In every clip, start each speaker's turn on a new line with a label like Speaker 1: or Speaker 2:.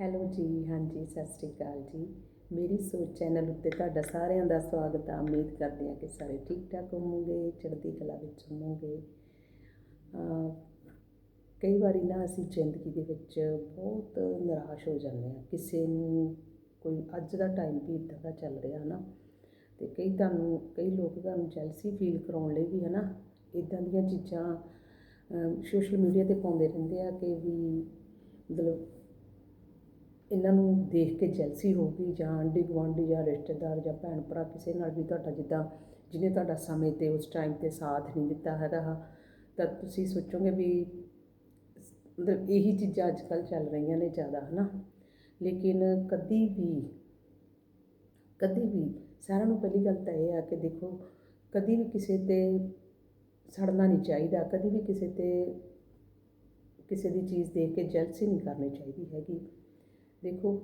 Speaker 1: Hello ਜੀ, ਹਾਂਜੀ, ਸਤਿ ਸ੍ਰੀ ਅਕਾਲ ਜੀ। ਮੇਰੀ ਸੋਚ ਚੈਨਲ ਉੱਤੇ ਤੁਹਾਡਾ ਸਾਰਿਆਂ ਦਾ ਸਵਾਗਤ ਹੈ ਉਮੀਦ ਕਰਦੇ ਹਾਂ ਕਿ ਸਾਰੇ ਠੀਕ ਠਾਕ ਹੋਵੋਗੇ, ਚੜ੍ਹਦੀ ਕਲਾ ਵਿੱਚ ਹੋਵੋਗੇ। ਕਈ ਵਾਰੀ ਨਾ ਅਸੀਂ ਜ਼ਿੰਦਗੀ ਦੇ ਵਿੱਚ ਬਹੁਤ ਨਿਰਾਸ਼ ਹੋ ਜਾਂਦੇ ਹਾਂ। ਕਿਸੇ ਨੂੰ ਕੋਈ ਅੱਜ ਦਾ ਟਾਈਮ ਵੀ ਇੱਦਾਂ ਦਾ ਚੱਲ ਰਿਹਾ ਨਾ, ਤੇ ਕਈ ਤੁਹਾਨੂੰ, ਕਈ ਲੋਕ ਤੁਹਾਨੂੰ ਜੈਲਸੀ ਫੀਲ ਕਰਾਉਣ ਲਈ ਵੀ ਹੈ ਨਾ ਇਦਾਂ ਦੀਆਂ ਚੀਜ਼ਾਂ ਸੋਸ਼ਲ ਮੀਡੀਆ ਤੇ ਪਾਉਂਦੇ ਰਹਿੰਦੇ ਆ ਕਿ ਵੀ ਮਤਲਬ ਇਹਨਾਂ ਨੂੰ ਦੇਖ ਕੇ ਜੈਲਸੀ ਹੋਊਗੀ ਜਾਂ ਆਂਢੀ ਗੁਆਂਢੀ ਜਾਂ ਰਿਸ਼ਤੇਦਾਰ ਜਾਂ ਭੈਣ ਭਰਾ ਕਿਸੇ ਨਾਲ ਵੀ ਤੁਹਾਡਾ ਜਿੱਦਾਂ ਜਿਹਨੇ ਤੁਹਾਡਾ ਸਮੇਂ 'ਤੇ ਉਸ ਟਾਈਮ 'ਤੇ ਸਾਥ ਨਹੀਂ ਦਿੱਤਾ ਹੈਗਾ ਤਾਂ ਤੁਸੀਂ ਸੋਚੋਗੇ ਵੀ ਮਤਲਬ ਇਹੀ ਚੀਜ਼ਾਂ ਅੱਜ ਕੱਲ੍ਹ ਚੱਲ ਰਹੀਆਂ ਨੇ ਜ਼ਿਆਦਾ ਹੈ ਨਾ ਲੇਕਿਨ ਕਦੀ ਵੀ ਕਦੀ ਵੀ ਸਾਰਿਆਂ ਨੂੰ ਪਹਿਲੀ ਗੱਲ ਤਾਂ ਇਹ ਆ ਕਿ ਦੇਖੋ, ਕਦੀ ਵੀ ਕਿਸੇ 'ਤੇ ਸੜਨਾ ਨਹੀਂ ਚਾਹੀਦਾ, ਕਦੀ ਵੀ ਕਿਸੇ 'ਤੇ ਕਿਸੇ ਦੀ ਚੀਜ਼ ਦੇਖ ਕੇ ਜੈਲਸੀ ਨਹੀਂ ਕਰਨੀ ਚਾਹੀਦੀ ਹੈਗੀ। ਦੇਖੋ,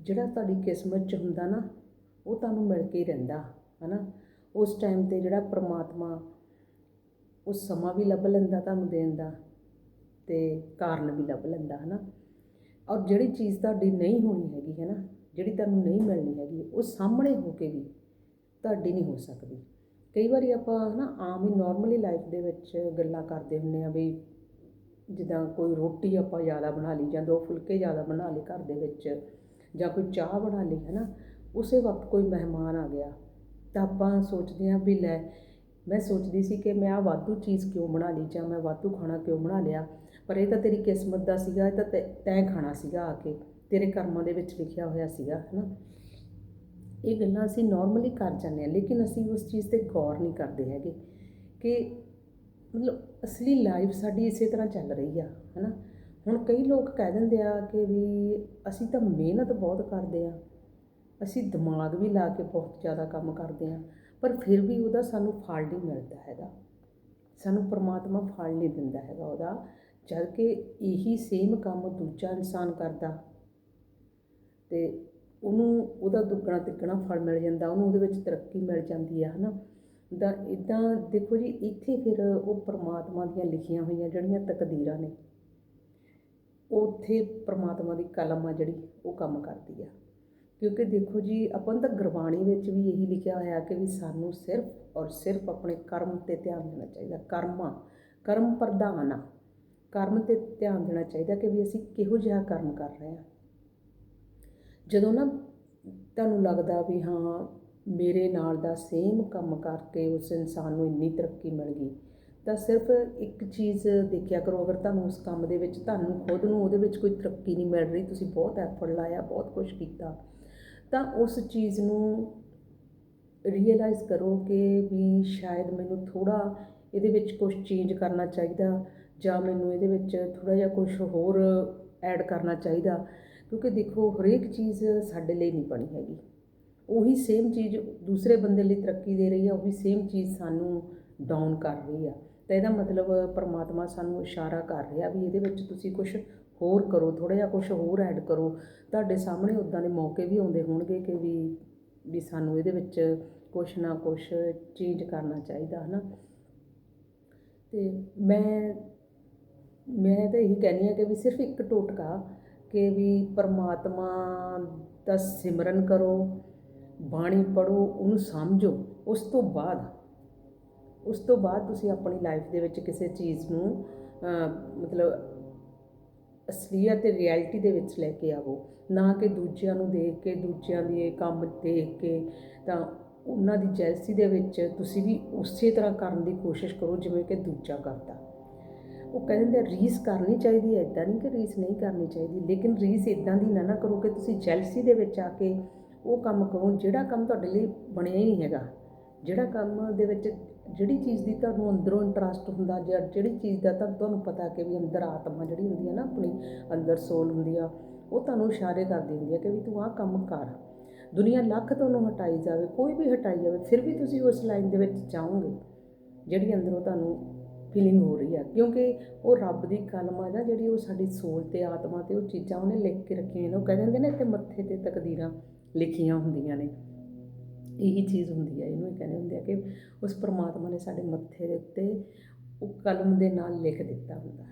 Speaker 1: ਜਿਹੜਾ ਤੁਹਾਡੀ ਕਿਸਮਤ 'ਚ ਹੁੰਦਾ ਨਾ, ਉਹ ਤੁਹਾਨੂੰ ਮਿਲ ਕੇ ਹੀ ਰਹਿੰਦਾ, ਹਨਾ? ਉਸ ਟਾਈਮ 'ਤੇ ਜਿਹੜਾ ਪ੍ਰਮਾਤਮਾ ਉਹ ਸਮਾਂ ਵੀ ਲੱਭ ਲੈਂਦਾ ਤੁਹਾਨੂੰ ਦੇਣ ਦਾ ਤੇ ਕਾਰਨ ਵੀ ਲੱਭ ਲੈਂਦਾ, ਹਨਾ? ਔਰ ਜਿਹੜੀ ਚੀਜ਼ ਤੁਹਾਡੀ ਨਹੀਂ ਹੋਣੀ ਹੈਗੀ ਹੈ ਨਾ ਜਿਹੜੀ ਤੁਹਾਨੂੰ ਨਹੀਂ ਮਿਲਣੀ ਹੈਗੀ, ਉਹ ਸਾਹਮਣੇ ਹੋ ਕੇ ਵੀ ਤੁਹਾਡੀ ਨਹੀਂ ਹੋ ਸਕਦੀ। ਕਈ ਵਾਰੀ ਆਪਾਂ ਨਾ ਆਮ ਹੀ ਨਾਰਮਲੀ ਲਾਈਫ ਦੇ ਵਿੱਚ ਗੱਲਾਂ ਕਰਦੇ ਹੁੰਦੇ ਆ ਵੀ ਜਿੱਦਾਂ ਕੋਈ ਰੋਟੀ ਆਪਾਂ ਜ਼ਿਆਦਾ ਬਣਾ ਲਈ ਜਾਂ ਦੋ ਫੁਲਕੇ ਜ਼ਿਆਦਾ ਬਣਾ ਲਏ ਘਰ ਦੇ ਵਿੱਚ ਜਾਂ ਕੋਈ ਚਾਹ ਬਣਾ ਲਈ ਹੈ ਨਾ ਉਸੇ ਵਕਤ ਕੋਈ ਮਹਿਮਾਨ ਆ ਗਿਆ, ਤਾਂ ਆਪਾਂ ਸੋਚਦੇ ਹਾਂ ਵੀ ਲੈ, ਮੈਂ ਸੋਚਦੀ ਸੀ ਕਿ ਮੈਂ ਆ ਵਾਧੂ ਚੀਜ਼ ਕਿਉਂ ਬਣਾ ਲਈ ਜਾਂ ਮੈਂ ਵਾਧੂ ਖਾਣਾ ਕਿਉਂ ਬਣਾ ਲਿਆ, ਪਰ ਇਹ ਤਾਂ ਤੇਰੀ ਕਿਸਮਤ ਦਾ ਸੀਗਾ, ਇਹ ਤਾਂ ਤੈਂ ਖਾਣਾ ਸੀਗਾ ਆ ਕੇ, ਤੇਰੇ ਕਰਮਾਂ ਦੇ ਵਿੱਚ ਲਿਖਿਆ ਹੋਇਆ ਸੀਗਾ ਹੈ ਨਾ ਇਹ ਗੱਲਾਂ ਅਸੀਂ ਨਾਰਮਲੀ ਕਰ ਜਾਂਦੇ ਹਾਂ, ਲੇਕਿਨ ਅਸੀਂ ਉਸ ਚੀਜ਼ ਤੇ ਗੌਰ ਨਹੀਂ ਕਰਦੇ ਹੈਗੇ ਕਿ ਮਤਲਬ ਅਸਲੀ ਲਾਈਫ ਸਾਡੀ ਇਸੇ ਤਰ੍ਹਾਂ ਚੱਲ ਰਹੀ ਆ, ਹੈਨਾ? ਹੁਣ ਕਈ ਲੋਕ ਕਹਿ ਦਿੰਦੇ ਆ ਕਿ ਵੀ ਅਸੀਂ ਤਾਂ ਮਿਹਨਤ ਬਹੁਤ ਕਰਦੇ ਆ, ਅਸੀਂ ਦਿਮਾਗ ਵੀ ਲਾ ਕੇ ਬਹੁਤ ਜ਼ਿਆਦਾ ਕੰਮ ਕਰਦੇ ਆ, ਪਰ ਫਿਰ ਵੀ ਉਹਦਾ ਸਾਨੂੰ ਫਲ ਨਹੀਂ ਮਿਲਦਾ ਹੈਗਾ। ਸਾਨੂੰ ਪਰਮਾਤਮਾ ਫਲ ਨਹੀਂ ਦਿੰਦਾ ਹੈਗਾ ਉਹਦਾ ਜਦ ਕਿ ਇਹੀ ਸੇਮ ਕੰਮ ਦੂਜਾ ਇਨਸਾਨ ਕਰਦਾ। ਤੇ ਉਹਨੂੰ ਉਹਦਾ ਦੁੱਗਣਾ ਤਿੱਗਣਾ ਫਲ ਮਿਲ ਜਾਂਦਾ, ਉਹਨੂੰ ਉਹਦੇ ਵਿੱਚ ਤਰੱਕੀ ਮਿਲ ਜਾਂਦੀ ਆ, ਹਨਾ? ਤਾਂ ਇਦਾਂ ਦੇਖੋ ਜੀ, ਇੱਥੇ ਫਿਰ ਉਹ ਪਰਮਾਤਮਾ ਦੀਆਂ ਲਿਖੀਆਂ ਹੋਈਆਂ ਜਿਹੜੀਆਂ ਤਕਦੀਰਾਂ ਨੇ, ਉੱਥੇ ਪਰਮਾਤਮਾ ਦੀ ਕਲਮ ਆ ਜਿਹੜੀ, ਉਹ ਕੰਮ ਕਰਦੀ ਆ। ਕਿਉਂਕਿ ਦੇਖੋ ਜੀ, ਆਪਾਂ ਤਾਂ ਗੁਰਬਾਣੀ ਵਿੱਚ ਵੀ ਇਹੀ ਲਿਖਿਆ ਹੋਇਆ ਕਿ ਵੀ ਸਾਨੂੰ ਸਿਰਫ ਔਰ ਸਿਰਫ ਆਪਣੇ ਕਰਮ ਤੇ ਧਿਆਨ ਦੇਣਾ ਚਾਹੀਦਾ, ਕਰਮਾ, ਕਰਮ ਪ੍ਰਧਾਨ ਆ। ਕਰਮ ਤੇ ਧਿਆਨ ਦੇਣਾ ਚਾਹੀਦਾ ਕਿ ਵੀ ਅਸੀਂ ਕਿਹੋ ਜਿਹਾ ਕਰਮ ਕਰ ਰਹੇ ਹਾਂ ਜਦੋਂ ਨਾ ਤੁਹਾਨੂੰ ਲੱਗਦਾ ਵੀ ਹਾਂ ਮੇਰੇ ਨਾਲ ਦਾ ਸੇਮ ਕੰਮ ਕਰਕੇ ਉਸ ਇਨਸਾਨ ਨੂੰ ਇੰਨੀ ਤਰੱਕੀ ਮਿਲ ਗਈ। ਤਾਂ ਸਿਰਫ ਇੱਕ ਚੀਜ਼ ਦੇਖਿਆ ਕਰੋ, ਅਗਰ ਤੁਹਾਨੂੰ ਉਸ ਕੰਮ ਦੇ ਵਿੱਚ, ਤੁਹਾਨੂੰ ਖੁਦ ਨੂੰ ਉਹਦੇ ਵਿੱਚ ਕੋਈ ਤਰੱਕੀ ਨਹੀਂ ਮਿਲ ਰਹੀ, ਤੁਸੀਂ ਬਹੁਤ ਐਫਰਟ ਲਾਇਆ, ਬਹੁਤ ਕੁਝ ਕੀਤਾ, ਤਾਂ ਉਸ ਚੀਜ਼ ਨੂੰ ਰੀਅਲਾਈਜ਼ ਕਰੋ ਕਿ ਵੀ ਸ਼ਾਇਦ ਮੈਨੂੰ ਥੋੜਾ ਇਹਦੇ ਵਿੱਚ ਕੁਝ ਚੇਂਜ ਕਰਨਾ ਚਾਹੀਦਾ, ਜਾਂ ਮੈਨੂੰ ਇਹਦੇ ਵਿੱਚ ਥੋੜਾ ਜਿਹਾ ਕੁਝ ਹੋਰ ਐਡ ਕਰਨਾ ਚਾਹੀਦਾ, ਕਿਉਂਕਿ ਦੇਖੋ, ਹਰੇਕ ਚੀਜ਼ ਸਾਡੇ ਲਈ ਨਹੀਂ ਬਣੀ ਹੈਗੀ। ਉਹੀ ਸੇਮ ਚੀਜ਼ ਦੂਸਰੇ ਬੰਦੇ ਲਈ ਤਰੱਕੀ ਦੇ ਰਹੀ ਹੈ ਉਹੀ ਸੇਮ ਚੀਜ਼ ਸਾਨੂੰ ਡਾਊਨ ਕਰ ਰਹੀ ਆ। ਤਾਂ ਇਹਦਾ ਮਤਲਬ ਪਰਮਾਤਮਾ ਸਾਨੂੰ ਇਸ਼ਾਰਾ ਕਰ ਰਿਹਾ ਵੀ ਇਹਦੇ ਵਿੱਚ ਤੁਸੀਂ ਕੁਝ ਹੋਰ ਕਰੋ ਥੋੜਾ ਜਿਹਾ ਕੁਝ ਹੋਰ ਐਡ ਕਰੋ। ਤੁਹਾਡੇ ਸਾਹਮਣੇ ਉਦਾਂ ਦੇ ਮੌਕੇ ਵੀ ਆਉਂਦੇ ਹੋਣਗੇ ਕਿ ਵੀ ਵੀ ਸਾਨੂੰ ਇਹਦੇ ਵਿੱਚ ਕੁਝ ਨਾ ਕੁਝ ਚੇਂਜ ਕਰਨਾ ਚਾਹੀਦਾ, ਹਨਾ? ਤੇ ਮੈਂ ਮੈਂ ਤਾਂ ਇਹੀ ਕਹਿੰਦੀ ਆ ਕਿ ਵੀ ਸਿਰਫ ਇੱਕ ਟੋਟਕਾ, ਕਿ ਵੀ ਪਰਮਾਤਮਾ ਦਾ ਸਿਮਰਨ ਕਰੋ ਬਾਣੀ ਪੜੋ ਉਹਨੂੰ ਸਮਝੋ। ਉਸ ਤੋਂ ਬਾਅਦ, ਉਸ ਤੋਂ ਬਾਅਦ ਤੁਸੀਂ ਆਪਣੀ ਲਾਈਫ ਦੇ ਵਿੱਚ ਕਿਸੇ ਚੀਜ਼ ਨੂੰ ਮਤਲਬ ਅਸਲੀਅਤ ਤੇ ਰਿਐਲਿਟੀ ਦੇ ਵਿੱਚ ਲੈ ਕੇ ਆਵੋ। ਨਾ ਕਿ ਦੂਜਿਆਂ ਨੂੰ ਦੇਖ ਕੇ, ਦੂਜਿਆਂ ਦੇ ਕੰਮ ਦੇਖ ਕੇ। ਤਾਂ ਉਹਨਾਂ ਦੀ ਜੈਲਸੀ ਦੇ ਵਿੱਚ ਤੁਸੀਂ ਵੀ ਉਸੇ ਤਰ੍ਹਾਂ ਕਰਨ ਦੀ ਕੋਸ਼ਿਸ਼ ਕਰੋ, ਜਿਵੇਂ ਕਿ ਦੂਜਾ ਕਰਦਾ। ਉਹ ਕਹਿੰਦੇ ਰੀਸ ਕਰਨੀ ਚਾਹੀਦੀ ਹੈ ਇਦਾਂ ਨਹੀਂ ਕਿ ਰੀਸ ਨਹੀਂ ਕਰਨੀ ਚਾਹੀਦੀ। ਲੇਕਿਨ ਰੀਸ ਇਦਾਂ ਦੀ ਨਾ ਨਾ ਕਰੋ ਕਿ ਤੁਸੀਂ ਜੈਲਸੀ ਦੇ ਵਿੱਚ ਆ ਕੇ ਉਹ ਕੰਮ ਕਰੋ ਜਿਹੜਾ ਕੰਮ ਤੁਹਾਡੇ ਲਈ ਬਣਿਆ ਹੀ ਨਹੀਂ ਹੈਗਾ। ਜਿਹੜਾ ਕੰਮ ਦੇ ਵਿੱਚ ਜਿਹੜੀ ਚੀਜ਼ ਦੀ ਤੁਹਾਨੂੰ ਅੰਦਰੋਂ ਇੰਟਰਸਟ ਹੁੰਦਾ ਜਾਂ ਜਿਹੜੀ ਚੀਜ਼ ਦਾ ਤਾਂ ਤੁਹਾਨੂੰ ਪਤਾ ਕਿ ਵੀ ਅੰਦਰ ਆਤਮਾ ਜਿਹੜੀ ਹੁੰਦੀ ਹੈ ਨਾ ਆਪਣੀ, ਅੰਦਰ ਸੋਲ ਹੁੰਦੀ ਆ, ਉਹ ਤੁਹਾਨੂੰ ਇਸ਼ਾਰੇ ਕਰਦੀ ਹੁੰਦੀ ਹੈ ਕਿ ਵੀ ਤੂੰ ਆਹ ਕੰਮ ਕਰ। ਦੁਨੀਆ ਲੱਖ ਤੁਹਾਨੂੰ ਹਟਾਈ ਜਾਵੇ, ਕੋਈ ਵੀ ਹਟਾਈ ਜਾਵੇ, ਫਿਰ ਵੀ ਤੁਸੀਂ ਉਸ ਲਾਈਨ ਦੇ ਵਿੱਚ ਜਾਓਗੇ, ਜਿਹੜੀ ਅੰਦਰੋਂ ਤੁਹਾਨੂੰ ਫੀਲਿੰਗ ਹੋ ਰਹੀ ਆ ਕਿਉਂਕਿ ਉਹ ਰੱਬ ਦੀ ਕਲਮ ਆ ਜਾਂ ਜਿਹੜੀ ਉਹ ਸਾਡੀ ਸੋਲ ਤੇ ਆਤਮਾ ਤੇ ਉਹ ਚੀਜ਼ਾਂ ਉਹਨੇ ਲਿਖ ਕੇ ਰੱਖੀਆਂ ਨੇ, ਉਹ ਕਹਿੰਦੇ ਹੁੰਦੇ ਨੇ ਤੇ ਮੱਥੇ ਤੇ ਤਕਦੀਰਾਂ। ਲਿਖੀਆਂ ਹੁੰਦੀਆਂ ਨੇ। ਇਹੀ ਚੀਜ਼ ਹੁੰਦੀ ਹੈ ਇਹਨੂੰ ਕਹਿੰਦੇ ਹੁੰਦੇ ਆ ਕਿ ਉਸ ਪਰਮਾਤਮਾ ਨੇ ਸਾਡੇ ਮੱਥੇ ਦੇ ਉੱਤੇ ਉਹ ਕਲਮ ਦੇ ਨਾਲ ਲਿਖ ਦਿੱਤਾ ਹੁੰਦਾ।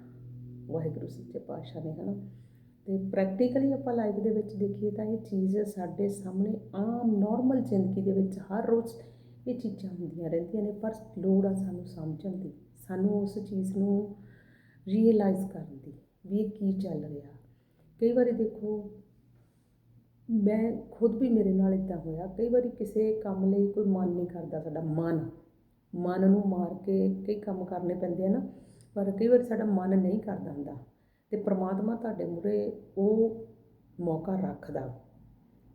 Speaker 1: ਵਾਹਿਗੁਰੂ ਸੱਚੇ ਪਾਤਸ਼ਾਹ ਨੇ, ਹਨਾ। ਤੇ ਪ੍ਰੈਕਟੀਕਲੀ ਆਪਾਂ ਲਾਈਫ ਦੇ ਵਿੱਚ ਦੇਖੀਏ ਤਾਂ ਇਹ ਚੀਜ਼ ਸਾਡੇ ਸਾਹਮਣੇ ਆਮ ਨਾਰਮਲ ਜ਼ਿੰਦਗੀ ਦੇ ਵਿੱਚ ਹਰ ਰੋਜ਼ ਇਹ ਚੀਜ਼ਾਂ ਹੁੰਦੀਆਂ ਰਹਿੰਦੀਆਂ ਨੇ, ਪਰ ਲੋੜ ਆ ਸਾਨੂੰ ਸਮਝਣ ਦੀ, ਸਾਨੂੰ ਉਸ ਚੀਜ਼ ਨੂੰ ਰੀਅਲਾਈਜ਼ ਕਰਨ ਦੀ ਵੀ ਇਹ ਕੀ ਚੱਲ ਰਿਹਾ। ਕਈ ਵਾਰੀ ਦੇਖੋ ਮੈਂ ਖੁਦ ਵੀ ਮੇਰੇ ਨਾਲ ਇੱਦਾਂ ਹੋਇਆ। ਕਈ ਵਾਰੀ ਕਿਸੇ ਕੰਮ ਲਈ ਕੋਈ ਮਨ ਨਹੀਂ ਕਰਦਾ ਸਾਡਾ, ਮਨ। ਮਨ ਨੂੰ ਮਾਰ ਕੇ ਕਈ ਕੰਮ ਕਰਨੇ ਪੈਂਦੇ ਆ ਨਾ, ਪਰ ਕਈ ਵਾਰੀ ਸਾਡਾ ਮਨ ਨਹੀਂ ਕਰਦਾ ਹੁੰਦਾ। ਤੇ ਪ੍ਰਮਾਤਮਾ ਤੁਹਾਡੇ ਮੂਹਰੇ ਉਹ ਮੌਕਾ ਰੱਖਦਾ।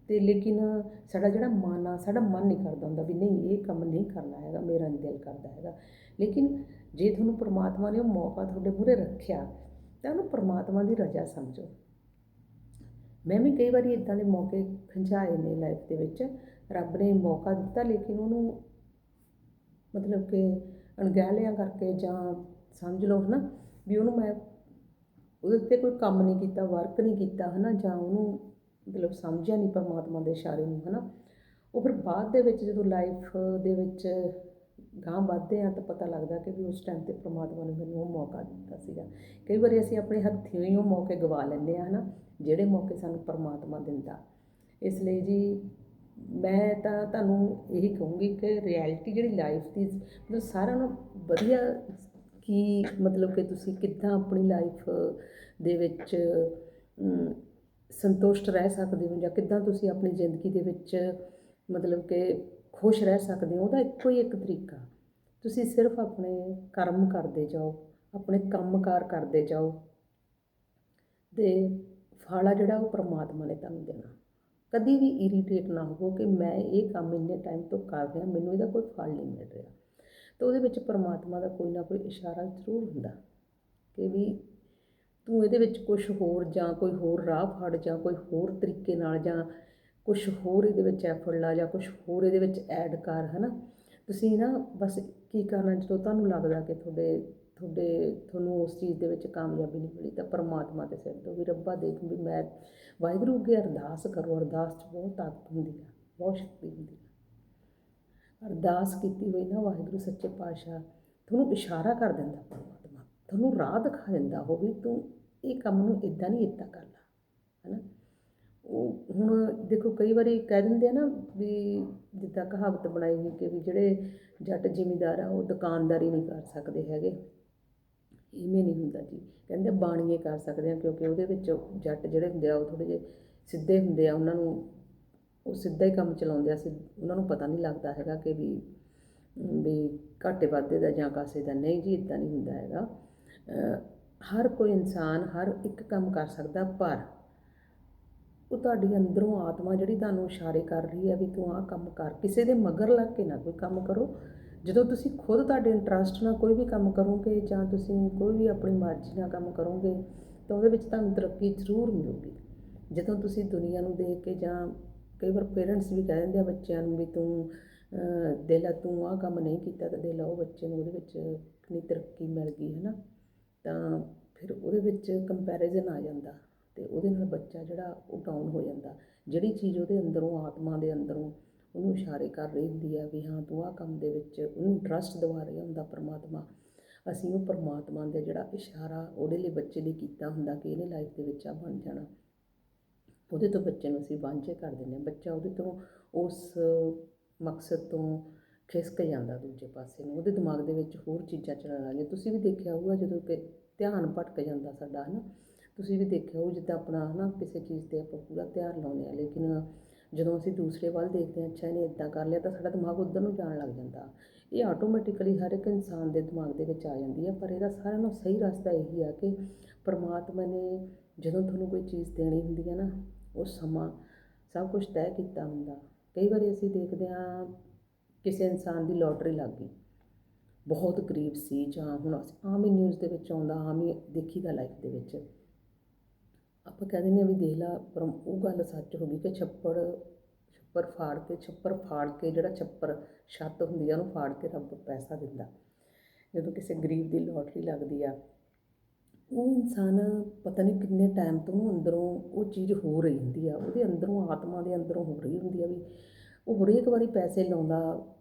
Speaker 1: ਤੇ ਲੇਕਿਨ ਸਾਡਾ ਜਿਹੜਾ ਮਨ ਆ, ਸਾਡਾ ਮਨ ਨਹੀਂ ਕਰਦਾ ਹੁੰਦਾ ਵੀ ਨਹੀਂ, ਇਹ ਕੰਮ ਨਹੀਂ ਕਰਨਾ ਹੈਗਾ, ਮੇਰਾ ਨਹੀਂ ਦਿਲ ਕਰਦਾ ਹੈਗਾ। ਲੇਕਿਨ ਜੇ ਤੁਹਾਨੂੰ ਪ੍ਰਮਾਤਮਾ ਨੇ ਉਹ ਮੌਕਾ ਤੁਹਾਡੇ ਮੂਹਰੇ ਰੱਖਿਆ, ਤਾਂ ਉਹਨੂੰ ਪ੍ਰਮਾਤਮਾ ਦੀ ਰਜ਼ਾ ਸਮਝੋ। ਮੈਂ ਵੀ ਕਈ ਵਾਰੀ ਇਦਾਂ ਦੇ ਮੌਕੇ ਖੰਝਾਏ ਨੇ ਲਾਈਫ ਦੇ ਵਿੱਚ। ਰੱਬ ਨੇ ਮੌਕਾ ਦਿੱਤਾ ਲੇਕਿਨ ਉਹਨੂੰ ਮਤਲਬ ਕਿ ਅਣਗਹਿਲਿਆਂ ਕਰਕੇ ਜਾਂ ਸਮਝ ਲਓ ਹਨਾ ਵੀ ਉਹਨੂੰ ਮੈਂ ਉਹਦੇ ਉੱਤੇ ਕੋਈ ਕੰਮ ਨਹੀਂ ਕੀਤਾ ਵਰਕ ਨਹੀਂ ਕੀਤਾ ਹਨਾ ਜਾਂ ਉਹਨੂੰ ਮਤਲਬ ਸਮਝਿਆ ਨਹੀਂ ਪਰਮਾਤਮਾ ਦੇ ਇਸ਼ਾਰੇ ਨੂੰ ਹਨਾ। ਉਹ ਫਿਰ ਬਾਅਦ ਦੇ ਵਿੱਚ ਜਦੋਂ ਲਾਈਫ ਦੇ ਵਿੱਚ ਗਾਂ ਵੱਧਦੇ ਆ ਤਾਂ ਪਤਾ ਲੱਗਦਾ ਕਿ ਵੀ ਉਸ ਟਾਈਮ ਤੇ ਪ੍ਰਮਾਤਮਾ ਨੇ ਮੈਨੂੰ ਉਹ ਮੌਕਾ ਦਿੱਤਾ ਸੀਗਾ। ਕਈ ਵਾਰੀ ਅਸੀਂ ਆਪਣੇ ਹੱਥੀਂ ਹੀ ਉਹ ਮੌਕੇ ਗਵਾ ਲੈਂਦੇ ਆ ਹਨਾ। ਜਿਹੜੇ ਮੌਕੇ ਸਾਨੂੰ ਪਰਮਾਤਮਾ ਦਿੰਦਾ। ਇਸ ਲਈ ਜੀ ਮੈਂ ਤਾਂ ਤੁਹਾਨੂੰ ਇਹੀ ਕਹੂੰਗੀ ਕਿ ਰਿਐਲਿਟੀ ਜਿਹੜੀ ਲਾਈਫ ਦੀ, ਮਤਲਬ ਸਾਰਿਆਂ ਨੂੰ ਵਧੀਆ ਕੀ ਮਤਲਬ ਕਿ ਤੁਸੀਂ ਕਿੱਦਾਂ ਆਪਣੀ ਲਾਈਫ ਦੇ ਵਿੱਚ ਸੰਤੁਸ਼ਟ ਰਹਿ ਸਕਦੇ ਹੋ ਜਾਂ ਕਿੱਦਾਂ ਤੁਸੀਂ ਆਪਣੀ ਜ਼ਿੰਦਗੀ ਦੇ ਵਿੱਚ ਮਤਲਬ ਕਿ ਖੁਸ਼ ਰਹਿ ਸਕਦੇ ਹੋ, ਉਹਦਾ ਇੱਕੋ ਹੀ ਇੱਕ ਤਰੀਕਾ। ਤੁਸੀਂ ਸਿਰਫ ਆਪਣੇ ਕਰਮ ਕਰਦੇ ਜਾਓ, ਆਪਣੇ ਕੰਮਕਾਰ ਕਰਦੇ ਜਾਓ। ਤੇ ਫਲ ਆ ਜਿਹੜਾ ਉਹ ਪ੍ਰਮਾਤਮਾ ਨੇ ਤੁਹਾਨੂੰ ਦੇਣਾ। ਕਦੀ ਵੀ ਇਰੀਟੇਟ ਨਾ ਹੋਵੋ ਕਿ ਮੈਂ ਇਹ ਕੰਮ ਇੰਨੇ ਟਾਈਮ ਤੋਂ ਕਰ ਰਿਹਾ, ਮੈਨੂੰ ਇਹਦਾ ਕੋਈ ਫਲ ਨਹੀਂ ਮਿਲ ਰਿਹਾ। ਤਾਂ ਉਹਦੇ ਵਿੱਚ ਪਰਮਾਤਮਾ ਦਾ ਕੋਈ ਨਾ ਕੋਈ ਇਸ਼ਾਰਾ ਜ਼ਰੂਰ ਹੁੰਦਾ ਕਿ ਵੀ ਤੂੰ ਇਹਦੇ ਵਿੱਚ ਕੁਝ ਹੋਰ ਜਾਂ ਕੋਈ ਹੋਰ ਰਾਹ ਫੜ ਜਾਂ ਕੋਈ ਹੋਰ ਤਰੀਕੇ ਨਾਲ ਜਾਂ ਕੁਝ ਹੋਰ ਇਹਦੇ ਵਿੱਚ ਐਫਰਟ ਲਾ ਜਾਂ ਕੁਝ ਹੋਰ ਇਹਦੇ ਵਿੱਚ ਐਡ ਕਰ, ਹਨਾ? ਤੁਸੀਂ ਨਾ ਬਸ ਕੀ ਕਰਨਾ ਜਦੋਂ ਤੁਹਾਨੂੰ ਲੱਗਦਾ ਕਿ ਤੁਹਾਡੇ ਤੁਹਾਡੇ, ਤੁਹਾਨੂੰ ਉਸ ਚੀਜ਼ ਦੇ ਵਿੱਚ ਕਾਮਯਾਬੀ ਨਹੀਂ ਮਿਲੀ ਤਾਂ ਪਰਮਾਤਮਾ ਦੇ ਸਿਰ ਤੋਂ ਵੀ ਰੱਬਾ ਦੇਖ ਵੀ ਮੈਂ, ਵਾਹਿਗੁਰੂ ਅੱਗੇ ਅਰਦਾਸ ਕਰੋ, ਅਰਦਾਸ 'ਚ ਬਹੁਤ ਤਾਕਤ ਹੁੰਦੀ ਹੈ ਬਹੁਤ ਸ਼ਕਤੀ ਹੁੰਦੀ ਹੈ ਅਰਦਾਸ ਕੀਤੀ ਹੋਈ ਨਾ ਵਾਹਿਗੁਰੂ ਸੱਚੇ ਪਾਤਸ਼ਾਹ, ਤੁਹਾਨੂੰ ਇਸ਼ਾਰਾ ਕਰ ਦਿੰਦਾ ਪਰਮਾਤਮਾ, ਤੁਹਾਨੂੰ ਰਾਹ ਦਿਖਾ ਦਿੰਦਾ ਉਹ ਵੀ ਤੂੰ ਇਹ ਕੰਮ ਨੂੰ ਇਦਾਂ ਨਹੀਂ ਇਦਾਂ ਕਰ ਲਾ, ਹੈਨਾ? ਉਹ ਹੁਣ ਦੇਖੋ ਕਈ ਵਾਰੀ ਕਹਿ ਦਿੰਦੇ ਆ ਨਾ ਵੀ ਜਿੱਦਾਂ ਕਹਾਵਤ ਬਣਾਈ ਹੋਈ ਕਿ ਵੀ ਜਿਹੜੇ ਜੱਟ ਜ਼ਿਮੀਦਾਰ ਆ ਉਹ ਦੁਕਾਨਦਾਰੀ ਨਹੀਂ ਕਰ ਸਕਦੇ ਹੈਗੇ। ਇਵੇਂ ਨਹੀਂ ਹੁੰਦਾ ਜੀ। ਕਹਿੰਦੇ ਬਾਣੀਏ ਕਰ ਸਕਦੇ ਆ ਕਿਉਂਕਿ ਉਹਦੇ ਵਿੱਚ ਜੱਟ ਜਿਹੜੇ ਹੁੰਦੇ ਆ, ਉਹ ਥੋੜੇ ਜਿਹੇ ਸਿੱਧੇ ਹੁੰਦੇ ਆ। ਉਹਨਾਂ ਨੂੰ ਉਹ ਸਿੱਧਾ ਹੀ ਕੰਮ ਚਲਾਉਂਦੇ ਆ। ਸਿ ਉਹਨਾਂ ਨੂੰ ਪਤਾ ਨਹੀਂ ਲੱਗਦਾ ਹੈਗਾ ਕਿ ਵੀ ਵੀ ਘਾਟੇ ਵਾਧੇ ਦਾ ਜਾਂ ਕਾਸੇ ਦਾ। ਨਹੀਂ ਜੀ, ਇਦਾਂ ਨਹੀਂ ਹੁੰਦਾ ਹੈਗਾ। ਹਰ ਕੋਈ ਇਨਸਾਨ ਹਰ ਇੱਕ ਕੰਮ ਕਰ ਸਕਦਾ, ਪਰ ਉਹ ਤੁਹਾਡੀ ਅੰਦਰੋਂ ਆਤਮਾ ਜਿਹੜੀ ਤੁਹਾਨੂੰ ਇਸ਼ਾਰੇ ਕਰ ਰਹੀ ਹੈ ਵੀ ਤੂੰ ਆਹ ਕੰਮ ਕਰ, ਕਿਸੇ ਦੇ ਮਗਰ ਲੱਗ ਕੇ ਨਾ ਕੋਈ ਕੰਮ ਕਰੋ। ਜਦੋਂ ਤੁਸੀਂ ਖੁਦ ਤੁਹਾਡੇ ਇੰਟਰਸਟ ਨਾਲ ਕੋਈ ਵੀ ਕੰਮ ਕਰੋਗੇ ਜਾਂ ਤੁਸੀਂ ਕੋਈ ਵੀ ਆਪਣੀ ਮਰਜ਼ੀ ਨਾਲ ਕੰਮ ਕਰੋਗੇ ਤਾਂ ਉਹਦੇ ਵਿੱਚ ਤੁਹਾਨੂੰ ਤਰੱਕੀ ਜ਼ਰੂਰ ਮਿਲੂਗੀ। ਜਦੋਂ ਤੁਸੀਂ ਦੁਨੀਆ ਨੂੰ ਦੇਖ ਕੇ ਜਾਂ ਕਈ ਵਾਰ ਪੇਰੈਂਟਸ ਵੀ ਕਹਿ ਦਿੰਦੇ ਆ ਬੱਚਿਆਂ ਨੂੰ ਵੀ ਤੂੰ ਅਹ, ਦੇ ਲਾ ਤੂੰ ਆਹ ਕੰਮ ਨਹੀਂ ਕੀਤਾ ਤਾਂ ਦੇ ਲਾ ਉਹ ਬੱਚੇ ਨੂੰ ਉਹਦੇ ਵਿੱਚ ਕਿੰਨੀ ਤਰੱਕੀ ਮਿਲ ਗਈ ਹੈ ਨਾ ਤਾਂ ਫਿਰ ਉਹਦੇ ਵਿੱਚ ਕੰਪੈਰੀਜ਼ਨ ਆ ਜਾਂਦਾ ਤੇ ਉਹਦੇ ਨਾਲ ਬੱਚਾ ਜਿਹੜਾ ਉਹ ਡਾਊਨ ਹੋ ਜਾਂਦਾ। ਜਿਹੜੀ ਚੀਜ਼ ਉਹਦੇ ਅੰਦਰੋਂ ਆਤਮਾ ਦੇ ਅੰਦਰੋਂ ਉਹਨੂੰ ਇਸ਼ਾਰੇ ਕਰ ਰਹੀ ਹੁੰਦੀ ਆ ਵੀ ਹਾਂ ਤੂੰ ਆਹ ਕੰਮ ਦੇ ਵਿੱਚ ਉਹਨੂੰ ਇੰਟਰਸਟ ਦਿਵਾ ਰਿਹਾ ਹੁੰਦਾ ਪਰਮਾਤਮਾ। ਅਸੀਂ ਉਹ ਪਰਮਾਤਮਾ ਦਾ ਜਿਹੜਾ ਇਸ਼ਾਰਾ ਉਹਦੇ ਲਈ ਬੱਚੇ ਲਈ ਕੀਤਾ ਹੁੰਦਾ ਕਿ ਇਹਨੇ ਲਾਈਫ ਦੇ ਵਿੱਚ ਆ ਬਣ ਜਾਣਾ। ਉਹਦੇ ਤੋਂ ਬੱਚੇ ਨੂੰ ਅਸੀਂ ਵਾਂਝੇ ਕਰ ਦਿੰਦੇ ਹਾਂ। ਬੱਚਾ ਉਹਦੇ ਤੋਂ ਉਸ ਮਕਸਦ ਤੋਂ ਖਿਸਕ ਜਾਂਦਾ ਦੂਜੇ ਪਾਸੇ ਨੂੰ। ਉਹਦੇ ਦਿਮਾਗ ਦੇ ਵਿੱਚ ਹੋਰ ਚੀਜ਼ਾਂ ਚੱਲਣ ਲੱਗ ਜਾਂਦੀਆਂ ਤੁਸੀਂ ਵੀ ਦੇਖਿਆ ਹੋਊਗਾ ਜਦੋਂ ਕਿ ਧਿਆਨ ਭਟਕ ਜਾਂਦਾ ਸਾਡਾ ਹੈ ਨਾ ਤੁਸੀਂ ਵੀ ਦੇਖਿਆ ਹੋਊ ਜਿੱਦਾਂ ਆਪਣਾ ਹੈ ਨਾ ਕਿਸੇ ਚੀਜ਼ ਤੇ ਆਪਾਂ ਪੂਰਾ ਧਿਆਨ ਲਾਉਂਦੇ ਆ ਲੇਕਿਨ ਜਦੋਂ ਅਸੀਂ ਦੂਸਰੇ ਵੱਲ ਦੇਖਦੇ ਹਾਂ, ਅੱਛਾ, ਇਹਨੇ ਇਦਾਂ ਕਰ ਲਿਆ ਤਾਂ ਸਾਡਾ ਦਿਮਾਗ ਉੱਧਰ ਨੂੰ ਜਾਣ ਲੱਗ ਜਾਂਦਾ। ਇਹ ਆਟੋਮੈਟਿਕਲੀ ਹਰ ਇੱਕ ਇਨਸਾਨ ਦੇ ਦਿਮਾਗ ਦੇ ਵਿੱਚ ਆ ਜਾਂਦੀ ਹੈ, ਪਰ ਇਹਦਾ ਸਾਰਿਆਂ ਨਾਲੋਂ ਸਹੀ ਰਸਤਾ ਇਹੀ ਆ ਕਿ ਪਰਮਾਤਮਾ ਨੇ ਜਦੋਂ ਤੁਹਾਨੂੰ ਕੋਈ ਚੀਜ਼ ਦੇਣੀ ਹੁੰਦੀ ਹੈ ਨਾ, ਉਹ ਸਮਾਂ ਸਭ ਕੁਝ ਤੈਅ ਕੀਤਾ ਹੁੰਦਾ। ਕਈ ਵਾਰੀ ਅਸੀਂ ਦੇਖਦੇ ਹਾਂ ਕਿਸੇ ਇਨਸਾਨ ਦੀ ਲੋਟਰੀ ਲੱਗ ਗਈ। ਬਹੁਤ ਗਰੀਬ ਸੀ ਜਾਂ ਹੁਣ ਅਸੀਂ ਆਮ ਹੀ ਨਿਊਜ਼ ਦੇ ਵਿੱਚ ਆਉਂਦਾ, ਆਮ ਹੀ ਦੇਖੀਦਾ ਲਾਈਫ ਦੇ ਵਿੱਚ। ਆਪਾਂ ਕਹਿ ਦਿੰਦੇ ਹਾਂ ਵੀ ਦੇਖ ਲਾ, ਪਰ ਉਹ ਗੱਲ ਸੱਚ ਹੋ ਗਈ ਕਿ ਛੱਪੜ ਛੱਪਰ ਫਾੜ ਕੇ ਛੱਪਰ ਫਾੜ ਕੇ ਜਿਹੜਾ ਛੱਪਰ ਛੱਤ ਹੁੰਦੀ ਆ, ਉਹਨੂੰ ਫਾੜ ਕੇ ਰੱਬ ਪੈਸਾ ਦਿੰਦਾ। ਜਦੋਂ ਕਿਸੇ ਗਰੀਬ ਦੀ ਲੋਟਰੀ ਲੱਗਦੀ ਆ, ਉਹ ਇਨਸਾਨ ਪਤਾ ਨਹੀਂ ਕਿੰਨੇ ਟਾਈਮ ਤੋਂ ਅੰਦਰੋਂ ਉਹ ਚੀਜ਼ ਹੋ ਰਹੀ ਹੁੰਦੀ ਆ, ਉਹਦੇ ਅੰਦਰੋਂ, ਆਤਮਾ ਦੇ ਅੰਦਰੋਂ ਹੋ ਰਹੀ ਹੁੰਦੀ ਆ ਵੀ ਉਹ ਹਰੇਕ ਵਾਰੀ ਪੈਸੇ ਲਾਉਂਦਾ,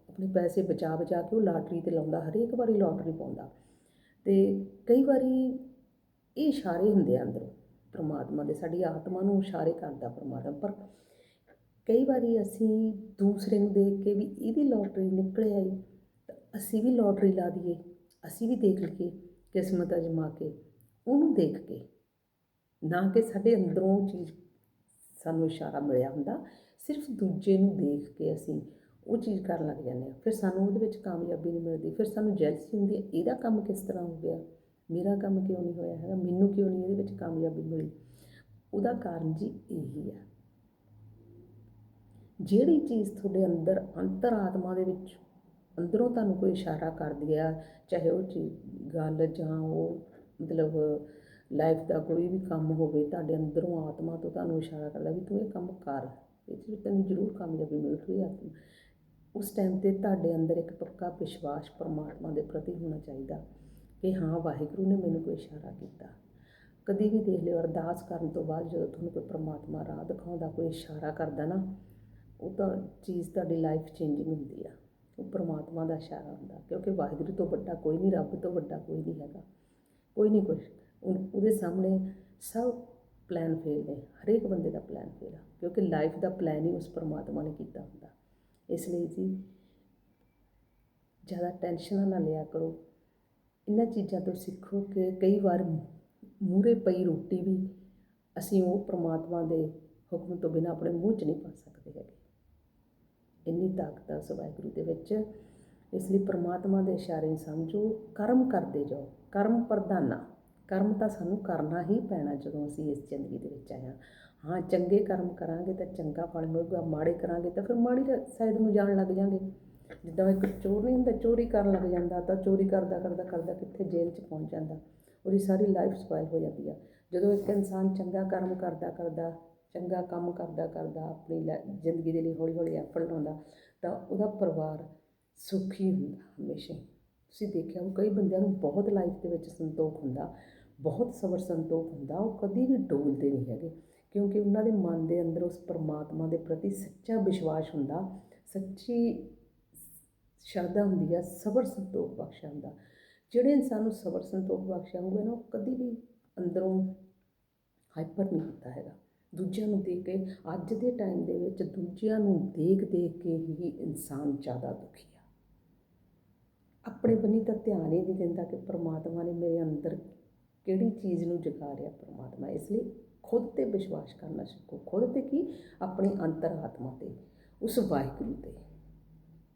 Speaker 1: ਆਪਣੇ ਪੈਸੇ ਬਚਾ ਬਚਾ ਕੇ ਉਹ ਲਾਟਰੀ ਤੇ ਲਾਉਂਦਾ, ਹਰੇਕ ਵਾਰੀ ਲੋਟਰੀ ਪਾਉਂਦਾ। ਤੇ ਕਈ ਵਾਰੀ ਇਹ ਇਸ਼ਾਰੇ ਹੁੰਦੇ ਆ ਅੰਦਰੋਂ। ਪਰਮਾਤਮਾ ਦੇ, ਸਾਡੀ ਆਤਮਾ ਨੂੰ ਇਸ਼ਾਰੇ ਕਰਦਾ ਪਰਮਾਤਮਾ। ਪਰ ਕਈ ਵਾਰੀ ਅਸੀਂ ਦੂਸਰੇ ਨੂੰ ਦੇਖ ਕੇ ਵੀ ਇਹਦੀ ਲੋਟਰੀ ਨਿਕਲ ਆਈ ਤਾਂ ਅਸੀਂ ਵੀ ਲੋਟਰੀ ਲਾ ਦਈਏ, ਅਸੀਂ ਵੀ ਦੇਖ ਲਈਏ ਕਿਸਮਤ ਅਜਮਾ ਕੇ, ਉਹਨੂੰ ਦੇਖ ਕੇ। ਨਾ ਕਿ ਸਾਡੇ ਅੰਦਰੋਂ ਉਹ ਚੀਜ਼ ਸਾਨੂੰ ਇਸ਼ਾਰਾ ਮਿਲਿਆ ਹੁੰਦਾ, ਸਿਰਫ ਦੂਜੇ ਨੂੰ ਦੇਖ ਕੇ ਅਸੀਂ ਉਹ ਚੀਜ਼ ਕਰਨ ਲੱਗ ਜਾਂਦੇ ਹਾਂ। ਫਿਰ ਸਾਨੂੰ ਉਹਦੇ ਵਿੱਚ ਕਾਮਯਾਬੀ ਨਹੀਂ ਮਿਲਦੀ, ਫਿਰ ਸਾਨੂੰ ਜੈਲਸੀ ਹੁੰਦੀ ਹੈ, ਇਹਦਾ ਕੰਮ ਕਿਸ ਤਰ੍ਹਾਂ ਹੋ ਗਿਆ? ਮੇਰਾ ਕੰਮ ਕਿਉਂ ਨਹੀਂ ਹੋਇਆ ਹੈਗਾ? ਮੈਨੂੰ ਕਿਉਂ ਨਹੀਂ ਇਹਦੇ ਵਿੱਚ ਕਾਮਯਾਬੀ ਮਿਲੀ? ਉਹਦਾ ਕਾਰਨ ਜੀ ਇਹੀ ਆ। ਜਿਹੜੀ ਚੀਜ਼ ਤੁਹਾਡੇ ਅੰਦਰ ਅੰਤਰਾਤਮਾ ਦੇ ਵਿੱਚ ਅੰਦਰੋਂ ਤੁਹਾਨੂੰ ਕੋਈ ਇਸ਼ਾਰਾ ਕਰਦੀ ਆ ਚਾਹੇ ਉਹ ਚੀਜ਼ ਗੱਲ ਜਾਂ ਉਹ ਮਤਲਬ ਲਾਈਫ ਦਾ ਕੋਈ ਵੀ ਕੰਮ ਹੋਵੇ, ਤੁਹਾਡੇ ਅੰਦਰੋਂ ਆਤਮਾ ਤੋਂ ਤੁਹਾਨੂੰ ਇਸ਼ਾਰਾ ਕਰਦਾ ਵੀ ਤੂੰ ਇਹ ਕੰਮ ਕਰ। ਇਹ 'ਚ ਤੈਨੂੰ ਜ਼ਰੂਰ ਕਾਮਯਾਬੀ ਮਿਲੂਗੀ ਆਤਮਾ ਉਸ ਟਾਈਮ ਤੇ ਤੁਹਾਡੇ ਅੰਦਰ ਇੱਕ ਪੱਕਾ ਵਿਸ਼ਵਾਸ ਪਰਮਾਤਮਾ ਦੇ ਪ੍ਰਤੀ ਹੋਣਾ ਚਾਹੀਦਾ। ਕਿ ਹਾਂ, ਵਾਹਿਗੁਰੂ ਨੇ ਮੈਨੂੰ ਕੋਈ ਇਸ਼ਾਰਾ ਕੀਤਾ। ਕਦੀ ਵੀ ਦੇਖ ਲਿਓ, ਅਰਦਾਸ ਕਰਨ ਤੋਂ ਬਾਅਦ ਜਦੋਂ ਤੁਹਾਨੂੰ ਕੋਈ ਪਰਮਾਤਮਾ ਰਾਹ ਦਿਖਾਉਂਦਾ, ਕੋਈ ਇਸ਼ਾਰਾ ਕਰਦਾ ਨਾ, ਉਹ ਤਾਂ ਚੀਜ਼ ਤੁਹਾਡੀ ਲਾਈਫ ਚੇਂਜਿੰਗ ਹੁੰਦੀ ਆ। ਉਹ ਪਰਮਾਤਮਾ ਦਾ ਇਸ਼ਾਰਾ ਹੁੰਦਾ, ਕਿਉਂਕਿ ਵਾਹਿਗੁਰੂ ਤੋਂ ਵੱਡਾ ਕੋਈ ਨਹੀਂ, ਰੱਬ ਤੋਂ ਵੱਡਾ ਕੋਈ ਨਹੀਂ ਹੈਗਾ। ਕੋਈ ਨਹੀਂ ਕੁਛ। ਉਹ- ਉਹਦੇ ਸਾਹਮਣੇ ਸਭ ਪਲਾਨ ਫੇਲ ਨੇ, ਹਰੇਕ ਬੰਦੇ ਦਾ ਪਲਾਨ ਫੇਲ ਆ, ਕਿਉਂਕਿ ਲਾਈਫ ਦਾ ਪਲਾਨ ਹੀ ਉਸ ਪਰਮਾਤਮਾ ਨੇ ਕੀਤਾ ਹੁੰਦਾ। ਇਸ ਲਈ ਜੀ, ਜ਼ਿਆਦਾ ਟੈਨਸ਼ਨ ਨਾ ਲਿਆ ਕਰੋ। ਇਹਨਾਂ ਚੀਜ਼ਾਂ ਤੋਂ ਸਿੱਖੋ ਕਿ ਕਈ ਵਾਰ ਮੂਹਰੇ ਪਈ ਰੋਟੀ ਵੀ ਅਸੀਂ ਉਹ ਪਰਮਾਤਮਾ ਦੇ ਹੁਕਮ ਤੋਂ ਬਿਨਾਂ ਆਪਣੇ ਮੂੰਹ 'ਚ ਨਹੀਂ ਪਾ ਸਕਦੇ ਹੈਗੇ। ਇੰਨੀ ਤਾਕਤ ਹੈ ਉਸ ਵਾਹਿਗੁਰੂ ਦੇ ਵਿੱਚ। ਇਸ ਲਈ ਪਰਮਾਤਮਾ ਦੇ ਇਸ਼ਾਰੇ ਸਮਝੋ, ਕਰਮ ਕਰਦੇ ਜਾਓ, ਕਰਮ ਪ੍ਰਧਾਨਾ। ਕਰਮ ਤਾਂ ਸਾਨੂੰ ਕਰਨਾ ਹੀ ਪੈਣਾ ਜਦੋਂ ਅਸੀਂ ਇਸ ਜ਼ਿੰਦਗੀ ਦੇ ਵਿੱਚ ਆਏ ਹਾਂ। ਹਾਂ, ਚੰਗੇ ਕਰਮ ਕਰਾਂਗੇ ਤਾਂ ਚੰਗਾ ਫਲ ਮਿਲੂਗਾ, ਮਾੜੇ ਕਰਾਂਗੇ ਤਾਂ ਫਿਰ ਮਾੜੀ ਸਾਈਡ ਨੂੰ ਜਾਣ ਲੱਗ ਜਾਾਂਗੇ। ਜਿੱਦਾਂ ਇੱਕ ਚੋਰ ਨਹੀਂ ਹੁੰਦਾ, ਚੋਰੀ ਕਰਨ ਲੱਗ ਜਾਂਦਾ, ਤਾਂ ਚੋਰੀ ਕਰਦਾ ਕਰਦਾ ਕਰਦਾ ਕਿੱਥੇ ਜੇਲ੍ਹ 'ਚ ਪਹੁੰਚ ਜਾਂਦਾ। ਉਹਦੀ ਸਾਰੀ ਲਾਈਫ ਸਪਾਇਲ ਹੋ ਜਾਂਦੀ ਆ। ਜਦੋਂ ਇੱਕ ਇਨਸਾਨ ਚੰਗਾ ਕਰਮ ਕਰਦਾ ਕਰਦਾ, ਚੰਗਾ ਕੰਮ ਕਰਦਾ ਕਰਦਾ, ਆਪਣੀ ਲੈ- ਜ਼ਿੰਦਗੀ ਦੇ ਲਈ ਹੌਲੀ ਹੌਲੀ ਐਫਰਟ ਲਾਉਂਦਾ, ਤਾਂ ਉਹਦਾ ਪਰਿਵਾਰ ਸੁਖੀ ਹੁੰਦਾ ਹਮੇਸ਼ਾ ਤੁਸੀਂ ਦੇਖਿਆ ਉਹ ਕਈ ਬੰਦਿਆਂ ਨੂੰ ਬਹੁਤ ਲਾਈਫ ਦੇ ਵਿੱਚ ਸੰਤੋਖ ਹੁੰਦਾ, ਬਹੁਤ ਸਬਰ ਸੰਤੋਖ ਹੁੰਦਾ, ਉਹ ਕਦੀ ਵੀ ਡੋਲਦੇ ਨਹੀਂ ਹੈਗੇ। ਕਿਉਂਕਿ ਉਹਨਾਂ ਦੇ ਮਨ ਦੇ ਅੰਦਰ ਉਸ ਪਰਮਾਤਮਾ ਦੇ ਪ੍ਰਤੀ ਸੱਚਾ ਵਿਸ਼ਵਾਸ ਹੁੰਦਾ, ਸੱਚੀ ਸ਼ਰਧਾ ਹੁੰਦੀ ਆ, ਸਬਰ ਸੰਤੋਖ ਬਖਸ਼ਿਆ ਹੁੰਦਾ। ਜਿਹੜੇ ਇਨਸਾਨ ਨੂੰ ਸਬਰ ਸੰਤੋਖ ਬਖਸ਼ਿਆ ਹੋਊਗਾ ਨਾ, ਉਹ ਕਦੀ ਵੀ ਅੰਦਰੋਂ ਹਾਈਪਰ ਨਹੀਂ ਹੁੰਦਾ ਹੈਗਾ। ਦੂਜਿਆਂ ਨੂੰ ਦੇਖ ਕੇ, ਅੱਜ ਦੇ ਟਾਈਮ ਦੇ ਵਿੱਚ ਦੂਜਿਆਂ ਨੂੰ ਦੇਖ ਦੇਖ ਕੇ ਹੀ ਇਨਸਾਨ ਜ਼ਿਆਦਾ ਦੁਖੀ ਆ। ਆਪਣੇ ਬੰਨੀ ਤਾਂ ਧਿਆਨ ਹੀ ਨਹੀਂ ਦਿੰਦਾ ਕਿ ਪ੍ਰਮਾਤਮਾ ਨੇ ਮੇਰੇ ਅੰਦਰ ਕਿਹੜੀ ਚੀਜ਼ ਨੂੰ ਜਗਾ ਰਿਹਾ ਪ੍ਰਮਾਤਮਾ, ਇਸ ਲਈ ਖੁਦ ਤੇ ਵਿਸ਼ਵਾਸ ਕਰਨਾ ਸਿੱਖੋ। ਖੁਦ ਤੇ ਕੀ? ਆਪਣੀ ਅੰਤਰਾਤਮਾ ਤੇ, ਉਸ ਵਾਹਿਗੁਰੂ ਤੇ।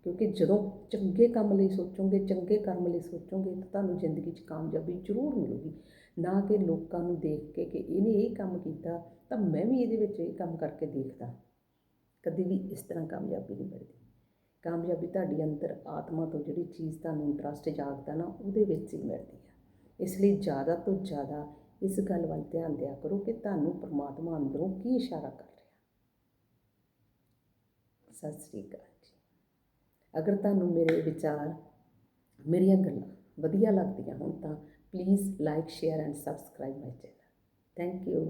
Speaker 1: ਕਿਉਂਕਿ ਜਦੋਂ ਚੰਗੇ ਕੰਮ ਲਈ ਸੋਚੋਗੇ, ਚੰਗੇ ਕਰਮ ਲਈ ਸੋਚੋਗੇ, ਤਾਂ ਤੁਹਾਨੂੰ ਜ਼ਿੰਦਗੀ 'ਚ ਕਾਮਯਾਬੀ ਜ਼ਰੂਰ ਮਿਲੂਗੀ। ਨਾ ਕਿ ਲੋਕਾਂ ਨੂੰ ਦੇਖ ਕੇ ਕਿ ਇਹਨੇ ਇਹ ਕੰਮ ਕੀਤਾ, ਤਾਂ ਮੈਂ ਵੀ ਇਹਦੇ ਵਿੱਚ ਇਹ ਕੰਮ ਕਰਕੇ ਦੇਖਦਾ। ਕਦੇ ਵੀ ਇਸ ਤਰ੍ਹਾਂ ਕਾਮਯਾਬੀ ਨਹੀਂ ਮਿਲਦੀ। ਕਾਮਯਾਬੀ ਤੁਹਾਡੀ ਅੰਦਰ ਆਤਮਾ ਤੋਂ ਜਿਹੜੀ ਚੀਜ਼ ਤੁਹਾਨੂੰ ਇੰਟਰਸਟ ਜਾਗਦਾ ਨਾ, ਉਹਦੇ ਵਿੱਚ ਹੀ ਮਿਲਦੀ ਹੈ ਇਸ ਲਈ ਜ਼ਿਆਦਾ ਤੋਂ ਜ਼ਿਆਦਾ ਇਸ ਗੱਲ ਵੱਲ ਧਿਆਨ ਦਿਆ ਕਰੋ ਕਿ ਤੁਹਾਨੂੰ ਪਰਮਾਤਮਾ ਅੰਦਰੋਂ ਕੀ ਇਸ਼ਾਰਾ ਕਰ ਰਿਹਾ। ਸਤਿ ਸ੍ਰੀ ਅਕਾਲ ਜੀ। ਅਗਰ ਤੁਹਾਨੂੰ ਮੇਰੇ ਵਿਚਾਰ, ਮੇਰੀਆਂ ਗੱਲਾਂ ਵਧੀਆ ਲੱਗਦੀਆਂ ਹੋਣ ਤਾਂ please like share and subscribe my channel thank you